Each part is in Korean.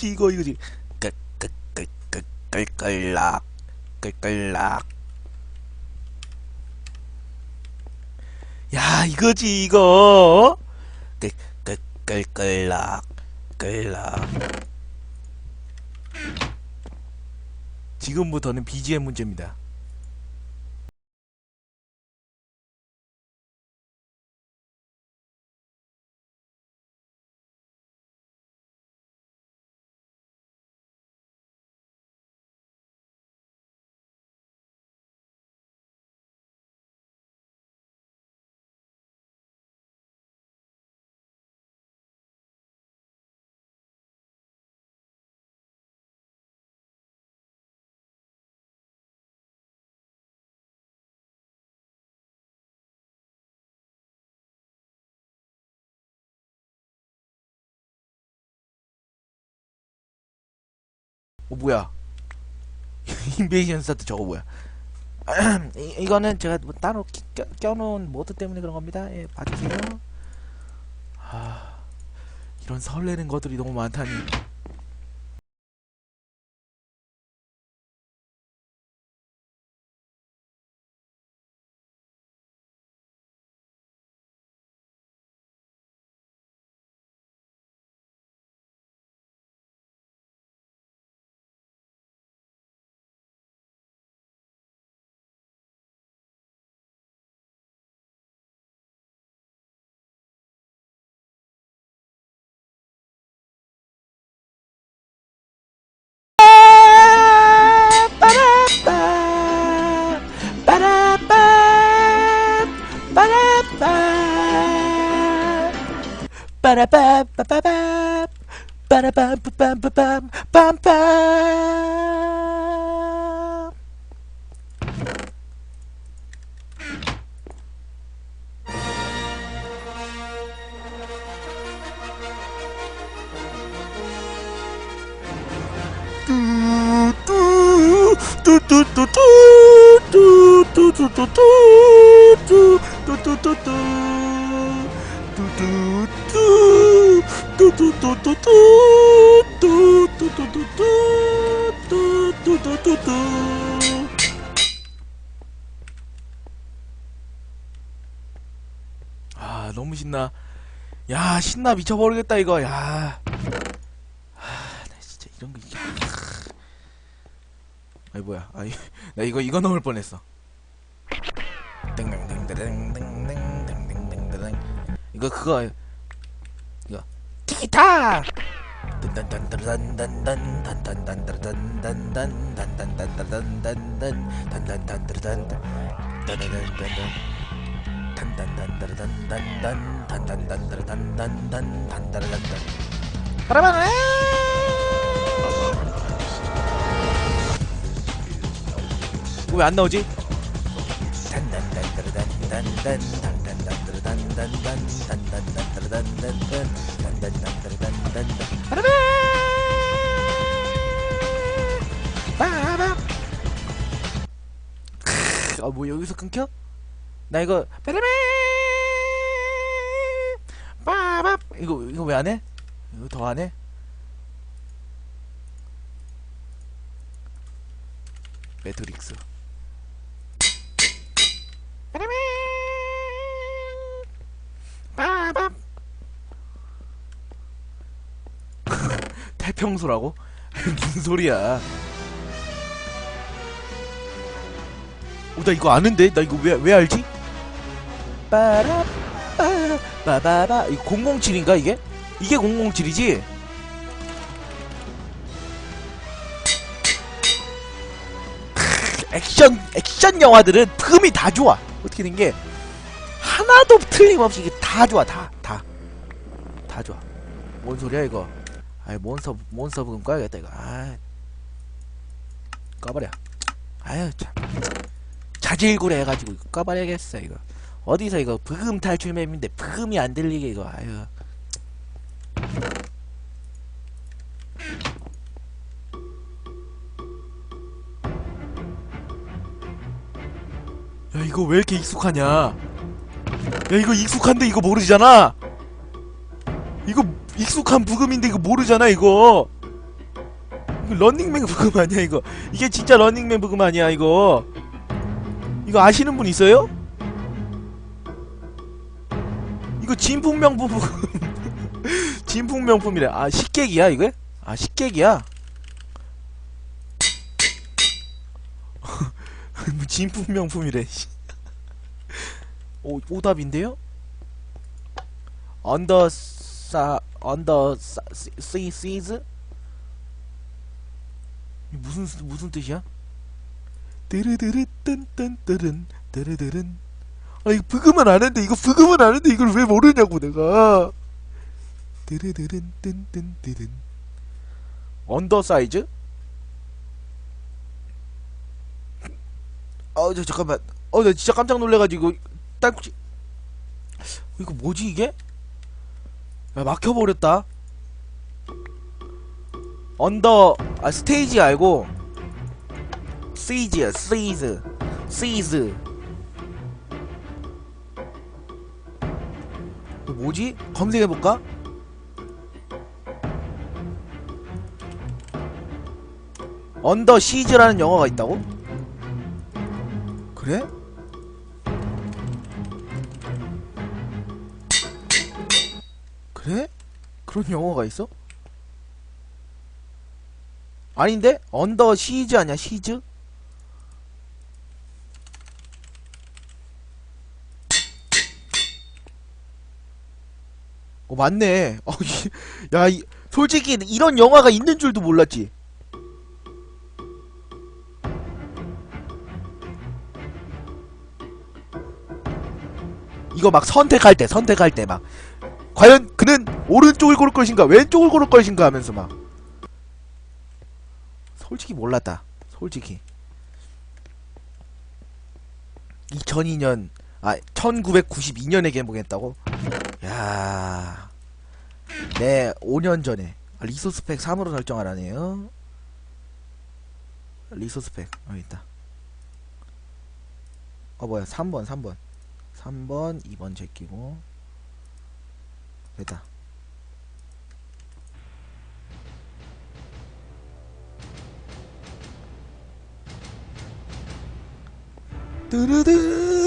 이거지 이거 이거지. 끌끌끌끌끌끌락 끌끌락. 야 이거지 이거. 끌끌끌끌락 끌락. 지금부터는 BGM 문제입니다 어 뭐야? 인베이션 스타트 저거 뭐야? 이, 이거는 제가 뭐 따로 끼- 껴, 껴놓은 모드 때문에 그런 겁니다. 예 봐주세요. 아 이런 설레는 것들이 너무 많다니 do do 아 너무 신나 야 신나 미쳐버리겠다 이거 야 아, 나 진짜 이런 거 이게 아이 뭐야 아이 나 이거 이거 넣을 뻔했어 땡땡땡땡땡땡땡땡땡땡 이거 그거 기타 바라바라 왜안 나오지? 아, 뭐 여기서 끊겨? 나 이거 빠라밤 빠밤 이거 이거 왜 안 해? 이거 더 안 해? 매트릭스 빠라밤 빠밤 태 평소라고? 무슨 소리야? 어, 나 이거 아는데? 나 이거 왜, 왜 알지? 빠라, 빠, 빠바바. 이거 007인가, 이게? 이게 007이지? 액션, 액션 영화들은 틈이 다 좋아. 어떻게 된 게, 하나도 틀림없이 이게 다 좋아, 다, 다. 다 좋아. 뭔 소리야, 이거? 아이, 몬스터, 몬스터 부금 꺼야겠다, 이거. 아 꺼버려. 아유, 참. 자질구레 해가지고 이거 까봐야겠어 이거 어디서 이거 브금 탈출 맵인데 브금이 안 들리게 이거 아유 야 이거 왜 이렇게 익숙하냐 야 이거 익숙한데 이거 모르잖아 이거 익숙한 부금인데 이거 모르잖아 이거 이거 런닝맨 부금 아니야 이거 이게 진짜 런닝맨 부금 아니야 이거 이거 아시는 분 있어요? 이거 진풍명품 부금 진풍명품이래 아 식객이야 이거? 아 식객이야 뭐 진품명품이래. 씨. 오 오답인데요? 언더 사 언더 사시 시즈 무슨 스- 무슨 뜻이야? 뜨르르르 뜬뜬뜨른 뜨르르른 아 이거 브금은 아는데 이거 브금은 아는데 이걸 왜 모르냐고 내가 뜨르르른 뜬뜬뜨른 언더 사이즈? 어, 저 잠깐만. 어, 나 진짜 깜짝 놀래가지고 딸꾹질. 이거 뭐지 이게? 야, 막혀버렸다. 언더 아 스테이지 알고 시즈야 시즈 시즈. 뭐지? 검색해볼까? 언더 시즈라는 영화가 있다고? 그래? 그런 영어가 있어? 아닌데? 언더 시즈 아니야 시즈? 어 맞네 어, 이- 야 이, 솔직히 이런 영화가 있는 줄도 몰랐지 이거 막 선택할 때 선택할 때 막 과연 그는 오른쪽을 고를 것인가 왼쪽을 고를 것인가 하면서 막. 솔직히 몰랐다. 솔직히. 2002년 아 1992년에 개봉했다고? 야. 네, 5년 전에. 아, 리소스 팩 3으로 설정하라네요. 리소스 팩. 여기 있다. 어 뭐야. 3번 3번. 3번 2번 제끼고 뚜루두두두두두.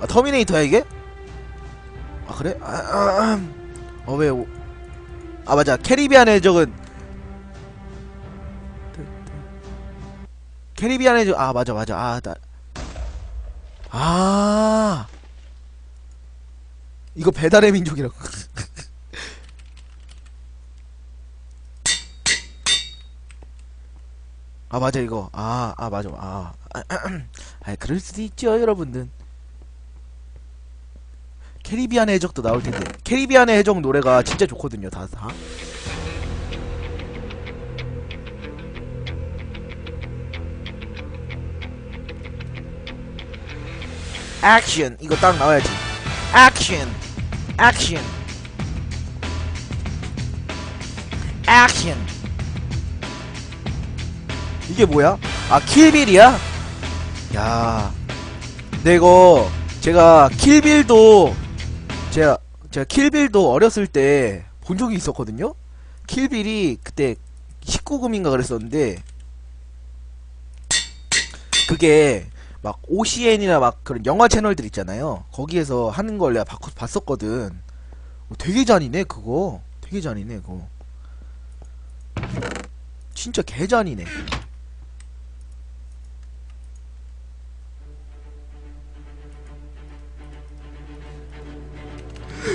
아 터미네이터야 이게? 아 그래? 아, 아, 아. 어 왜? 오- 아 맞아. 캐리비안의 적은 캐리비안의 적아 맞아 맞아. 아나 아. 이거 배달의 민족이라고. 아 맞아 이거. 아아 맞아 아, 아, 아 그럴 수도 있죠 여러분들 캐리비안의 해적도 나올 텐데. 캐리비안의 해적 노래가 진짜 좋거든요 다 다. 액션 이거 딱 나와야지. 액션 액션 액션 이게 뭐야? 아 킬빌이야? 야. 이거 제가 킬빌도 제가 제가 킬빌도 어렸을 때 본 적이 있었거든요. 킬빌이 그때 19금인가 그랬었는데 그게 막 OCN이나 막 그런 영화 채널들 있잖아요. 거기에서 하는 걸 내가 봤, 봤었거든. 어, 되게 잔이네 그거. 되게 잔이네 그거. 진짜 개 잔이네.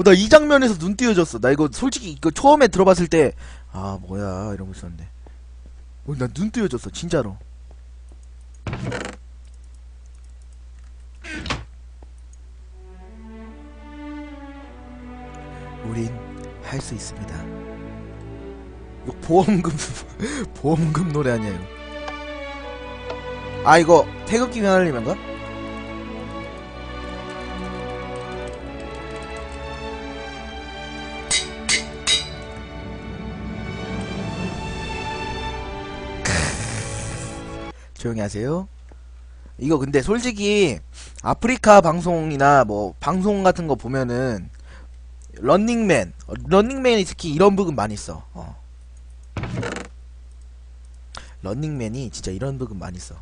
어, 나 이 장면에서 눈 띄어졌어. 나 이거 솔직히 이거 처음에 들어봤을 때, 아, 뭐야, 이러고 있었는데. 어, 나눈 띄어졌어, 진짜로. 우린 할 수 있습니다. 이거 보험금, 보험금 노래 아니에요. 아, 이거 태극기 휘날리면가? 조용히 하세요. 이거 근데 솔직히 아프리카 방송이나 뭐 방송 같은 거 보면은 런닝맨, 어, 런닝맨이 특히 이런 부분 많이 써. 어. 런닝맨이 진짜 이런 부분 많이 써.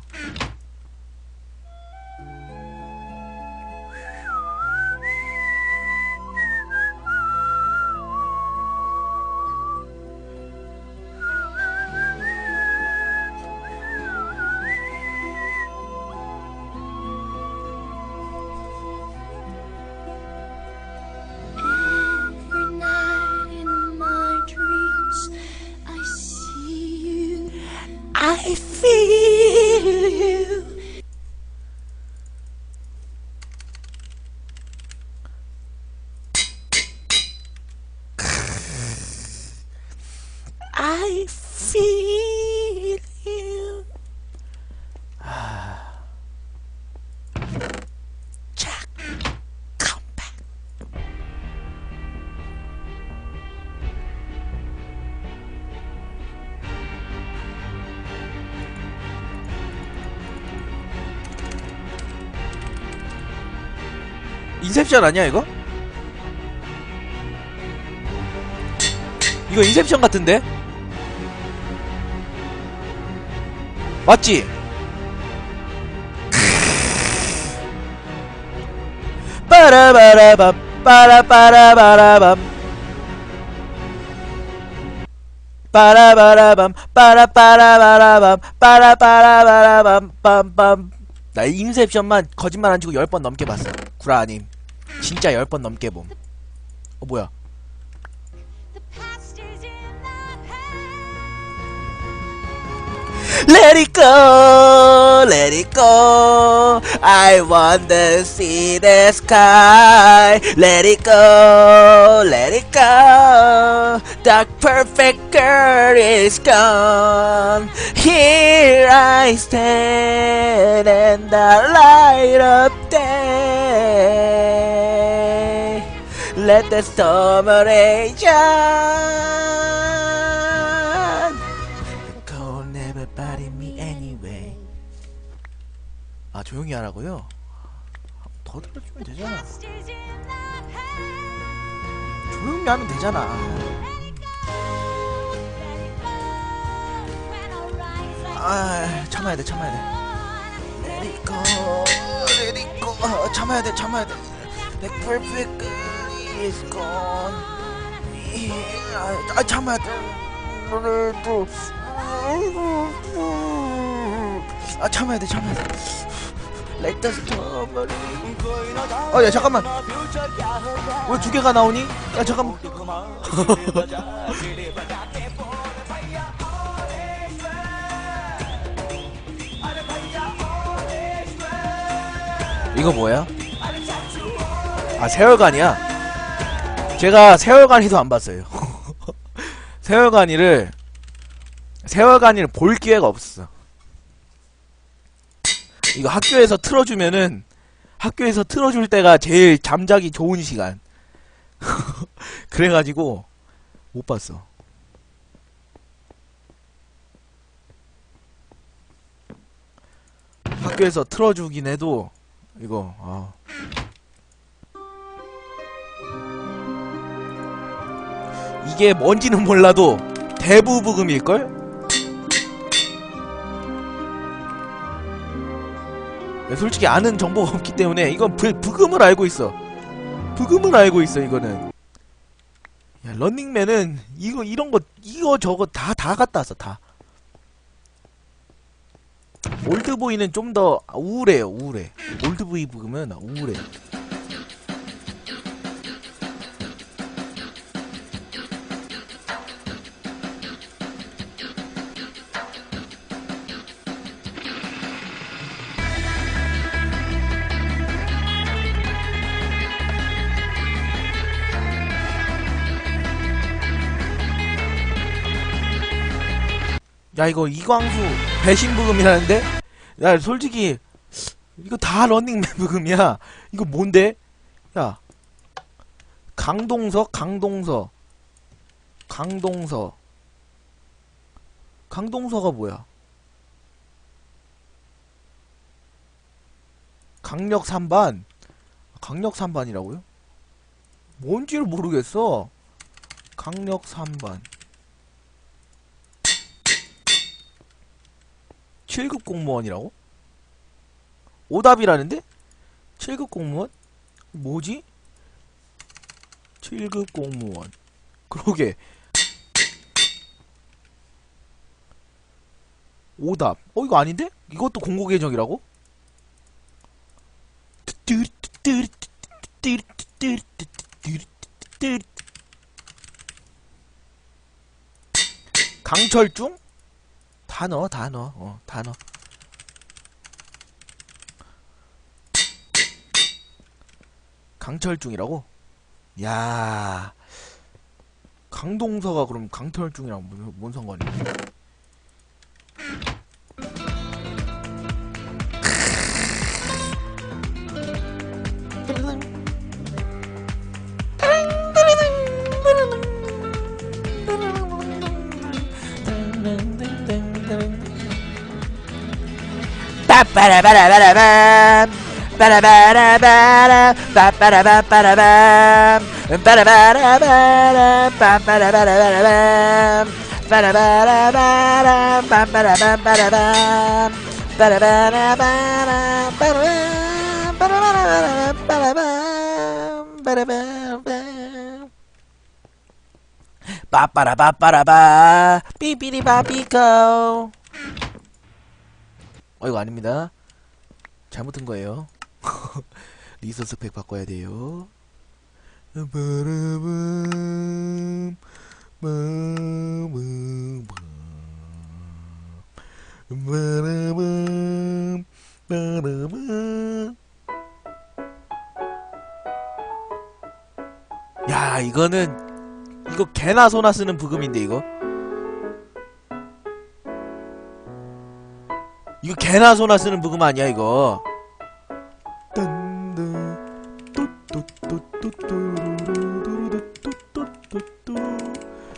인셉션 아니야 이거? 이거 인셉션 같은데? 맞지? 빠라바라밤 빠라빠라바라밤 빠라바라밤 빠라빠라바라밤 빠라빠라바라밤 빰빰 나 인셉션만 거짓말 안 치고 10번 넘게 봤어 구라 아님 진짜 10번 넘게 봄 어 뭐야. Let it go, let it go. I wanna see the sky. Let it go, let it go. The perfect girl is gone. Here I stand in the light of the storm rage on. Go never bother me anyway. 아 조용히 하라고요? 더 들어주면 되잖아. 조용히 하면 되잖아. 아 참아야 돼 참아야 돼. Let it go, let it go. 아, 참아야 돼 참아야 돼. The perfect is gone. 이- 아, 아 돼. 그래도 아 참아야 돼 참아야 돼. Let storm rage. 어야 잠깐만. 왜 두 개가 나오니? 야 잠깐만. 이거 뭐야? 아 세월간이야. 제가 세월간이도 안 봤어요. 세월간이를 세월간이를 볼 기회가 없었어. 이거 학교에서 틀어주면은 학교에서 틀어줄 때가 제일 잠자기 좋은 시간. 그래가지고 못 봤어. 학교에서 틀어주긴 해도 이거 아. 이게 뭔지는 몰라도 대부부금일걸? 야, 솔직히 아는 정보가 없기 때문에 이건 부, 부금을 알고 있어. 부금을 알고 있어 이거는. 야 런닝맨은 이거 이런 거 이거 저거 다 다 갖다 왔어 다. 올드보이는 좀 더 우울해요 우울해. 올드보이 부금은 우울해 야 이거 이광수 배신 부금이라는데? 야 솔직히 이거 다 런닝맨 부금이야. 이거 뭔데? 야 강동서 강동서. 강동서. 강동서가 뭐야? 강력 3반? 강력 3반이라고요? 뭔지를 모르겠어. 강력 3반 7급 공무원이라고? 오답이라는데? 7급 공무원? 뭐지? 7급 공무원. 그러게. 오답. 어, 이거 아닌데? 이것도 공고 계정이라고? 강철중? 다 넣어, 다 넣어, 어, 다 넣어. 강철 중이라고? 야 강동서가 그럼 강철 중이랑 뭔, 뭔 상관이야? 빠빠라바라바라밤 빠라바라 어 이거 아닙니다. 잘못한 거예요. 리소스 팩 바꿔야 돼요. 야 이거는 이거 개나 소나 쓰는 부금인데 이거 이거 개나 소나 쓰는 부금 아니야 이거?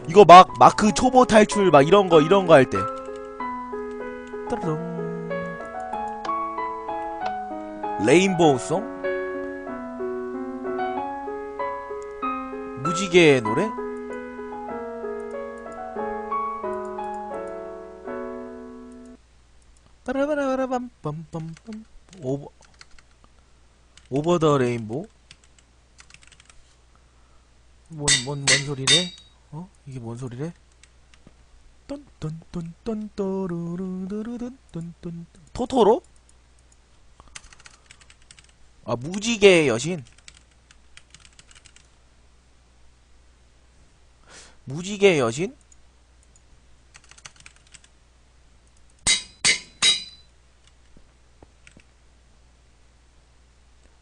이거 막 마크 초보 탈출 막 이런 거 이런 거 할 때. 레인보우 송? 무지개의 노래 오버 더 레인보 뭔 뭔 뭔 소리래? 어? 이게 뭔 소리래? 또르르르르르 토토로? 아 무지개의 여신 무지개의 여신?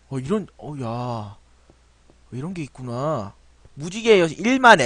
어 이런 어야. 이런 게 있구나. 무지개의 여신 1만